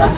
ਅਗਰ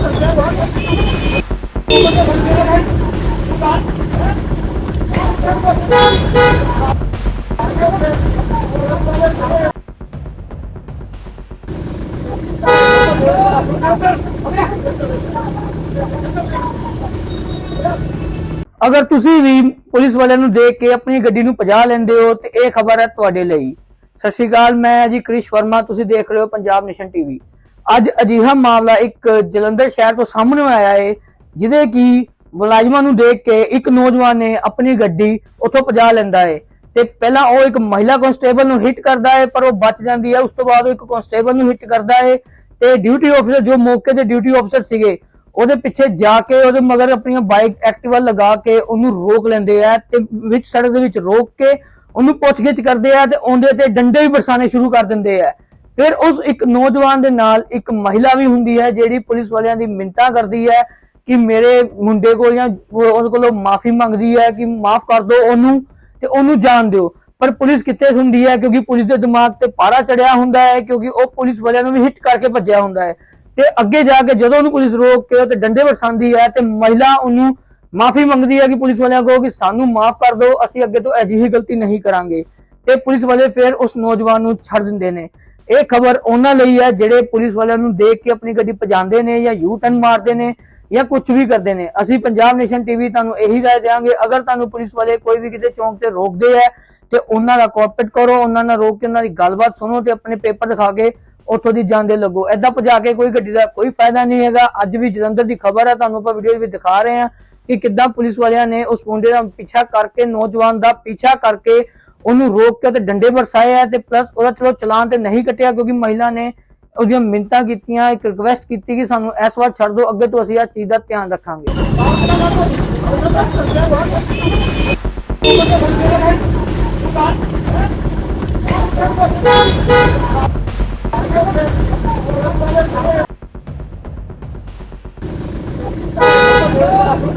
ਤੁਸੀਂ ਵੀ ਪੁਲਿਸ ਵਾਲਿਆਂ ਨੂੰ ਦੇਖ ਕੇ ਆਪਣੀ ਗੱਡੀ ਨੂੰ ਭਜਾ ਲੈਂਦੇ ਹੋ, ਤੇ ਇਹ ਖਬਰ ਹੈ ਤੁਹਾਡੇ ਲਈ। ਸਤਿ ਸ਼੍ਰੀ ਅਕਾਲ, ਮੈਂ ਜੀ ਕ੍ਰਿਸ਼ ਵਰਮਾ, ਤੁਸੀਂ ਦੇਖ ਰਹੇ ਹੋ ਪੰਜਾਬ ਨੇਸ਼ਨ ਟੀਵੀ। ਅੱਜ ਅਜਿਹਾ ਮਾਮਲਾ ਇੱਕ ਜਲੰਧਰ ਸ਼ਹਿਰ ਤੋਂ ਸਾਹਮਣੇ ਆਇਆ ਹੈ ਜਿਹਦੇ ਕੀ ਮੁਲਾਜ਼ਮਾਂ ਨੂੰ ਦੇਖ ਕੇ ਇੱਕ ਨੌਜਵਾਨ ਨੇ ਆਪਣੀ ਗੱਡੀ ਉੱਥੋਂ ਪਜਾ ਲੈਂਦਾ ਹੈ ਤੇ ਪਹਿਲਾਂ ਉਹ ਇੱਕ ਮਹਿਲਾ ਕਨਸਟੇਬਲ ਨੂੰ ਹਿੱਟ ਕਰਦਾ ਹੈ ਪਰ ਉਹ ਬਚ ਜਾਂਦੀ ਹੈ ਉਸ ਤੋਂ ਬਾਅਦ ਉਹ ਇੱਕ ਕਨਸਟੇਬਲ ਨੂੰ ਹਿੱਟ ਕਰਦਾ ਹੈ ਤੇ ਡਿਊਟੀ ਅਫਸਰ ਜੋ ਮੌਕੇ ਤੇ ਡਿਊਟੀ ਅਫਸਰ ਸੀਗੇ, ਉਹਦੇ ਪਿੱਛੇ ਜਾ ਕੇ ਉਹਦੇ ਮਗਰ ਆਪਣੀਆਂ ਬਾਈਕ ਐਕਟਿਵਾ ਲਗਾ ਕੇ ਉਹਨੂੰ ਰੋਕ ਲੈਂਦੇ ਆ ਤੇ ਵਿੱਚ ਸੜਕ ਦੇ ਵਿੱਚ ਰੋਕ ਕੇ ਉਹਨੂੰ ਪੁੱਛਗਿੱਛ ਕਰਦੇ ਆ ਤੇ ਉਹਦੇ ਤੇ ਡੰਡੇ ਵੀ ਬਰਸਾਣੇ ਸ਼ੁਰੂ ਕਰ ਦਿੰਦੇ ਆ। ਫਿਰ ਉਸ ਇੱਕ ਨੌਜਵਾਨ ਦੇ ਨਾਲ ਇੱਕ ਮਹਿਲਾ ਵੀ ਹੁੰਦੀ ਹੈ, ਜਿਹੜੀ ਪੁਲਿਸ ਵਾਲਿਆਂ ਦੀ ਮਿੰਤਾ ਕਰਦੀ ਹੈ ਕਿ ਮੇਰੇ ਮੁੰਡੇ ਕੋਲ ਜਾਂ ਉਹ- ਕੋਲੋਂ ਮਾਫੀ ਮੰਗਦੀ ਹੈ ਕਿ ਮਾਫ ਕਰ ਦਿਓ ਉਹਨੂੰ ਤੇ ਉਹਨੂੰ ਜਾਣ ਦਿਓ। ਪਰ ਪੁਲਿਸ ਕਿੱਥੇ ਸੁਣਦੀ ਹੈ? ਕਿਉਂਕਿ ਪੁਲਿਸ ਦੇ ਦਿਮਾਗ ਤੇ ਪਾਰਾ ਚੜਿਆ ਹੁੰਦਾ ਹੈ, ਕਿਉਂਕਿ ਉਹ ਪੁਲਿਸ ਵਾਲਿਆਂ ਨੂੰ ਵੀ ਹਿੱਟ ਕਰਕੇ ਭੱਜਿਆ ਹੁੰਦਾ ਹੈ। ਤੇ ਅੱਗੇ ਜਾ ਕੇ ਜਦੋਂ ਉਹਨੂੰ ਪੁਲਿਸ ਰੋਕ ਕੇ ਤੇ ਡੰਡੇ ਵਰਸਾਉਂਦੀ ਹੈ ਤੇ ਮਹਿਲਾ ਉਹਨੂੰ ਮਾਫੀ ਮੰਗਦੀ ਹੈ ਕਿ ਪੁਲਿਸ ਵਾਲਿਆਂ ਕੋਲ ਕਿ ਸਾਨੂੰ ਮਾਫ ਕਰ ਦਿਓ, ਅਸੀਂ ਅੱਗੇ ਤੋਂ ਅਜਿਹੀ ਗਲਤੀ ਨਹੀਂ ਕਰਾਂਗੇ। ਤੇ ਪੁਲਿਸ ਵਾਲੇ ਫਿਰ ਉਸ ਨੌਜਵਾਨ ਨੂੰ ਛੱਡ ਦਿੰਦੇ ਨੇ। ਇਹ ਖਬਰ ਉਹਨਾਂ ਲਈ ਹੈ ਜਿਹੜੇ ਪੁਲਿਸ ਵਾਲਿਆਂ ਨੂੰ ਦੇਖ ਕੇ ਆਪਣੀ ਗੱਡੀ ਪਜਾਉਂਦੇ ਨੇ ਜਾਂ ਯੂ ਟਰਨ ਮਾਰਦੇ ਨੇ ਜਾਂ ਕੁਝ ਵੀ ਕਰਦੇ ਨੇ। ਅਸੀਂ ਪੰਜਾਬ ਨੇਸ਼ਨ ਟੀਵੀ ਤੁਹਾਨੂੰ ਇਹੀ ਰਾਏ ਦੇਵਾਂਗੇ, ਅਗਰ ਤੁਹਾਨੂੰ ਪੁਲਿਸ ਵਾਲੇ ਕੋਈ ਵੀ ਕਿਤੇ ਚੌਂਕ ਤੇ ਰੋਕਦੇ ਹੈ, ਤੇ ਉਹਨਾਂ ਦਾ ਕੋਆਪਰੇਟ ਕਰੋ, ਉਹਨਾਂ ਨਾਲ ਰੋਕ ਕੇ ਉਹਨਾਂ ਦੀ ਗੱਲਬਾਤ ਸੁਣੋ ਤੇ ਆਪਣੇ ਪੇਪਰ ਦਿਖਾ ਕੇ ਉੱਥੋਂ ਦੀ ਜਾਂਦੇ ਲੱਗੋ। ਐਦਾਂ ਭਜਾ ਕੇ ਕੋਈ ਗੱਡੀ ਦਾ ਕੋਈ ਫਾਇਦਾ ਨਹੀਂ ਹੈਗਾ। ਅੱਜ ਵੀ ਜਲੰਧਰ ਦੀ ਖਬਰ ਹੈ, ਤੁਹਾਨੂੰ ਆਪਾਂ ਵੀਡੀਓ ਵਿੱਚ ਦਿਖਾ ਰਹੇ ਹਾਂ। ਕਿ ਕਿੱਦਾਂ ਪੁਲਿਸ ਵਾਲਿਆਂ ਨੇ ਉਸ ਮੁੰਡੇ ਦਾ ਪਿੱਛਾ ਕਰਕੇ, ਨੌਜਵਾਨ ਦਾ ਪਿੱਛਾ ਕਰਕੇ ਉਹਨੂੰ ਰੋਕ ਕੇ ਤੇ ਡੰਡੇ ਵਰਸਾਏ ਆ ਤੇ ਪਲੱਸ ਉਹਦਾ ਚਲੋ ਚਲਾਨ ਤੇ ਨਹੀਂ ਕੱਟਿਆ ਕਿਉਂਕਿ ਮਹਿਲਾ ਨੇ ਉਹਦੀਆਂ ਮਿੰਤਾਂ ਕੀਤੀਆਂ, ਇੱਕ ਰਿਕਵੈਸਟ ਕੀਤੀ ਕਿ ਸਾਨੂੰ ਇਸ ਵਾਰ ਛੱਡ ਦਿਓ, ਅੱਗੇ ਤੋਂ ਅਸੀਂ ਆ ਚੀਜ਼ ਦਾ ਧਿਆਨ ਰੱਖਾਂਗੇ।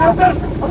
Help him!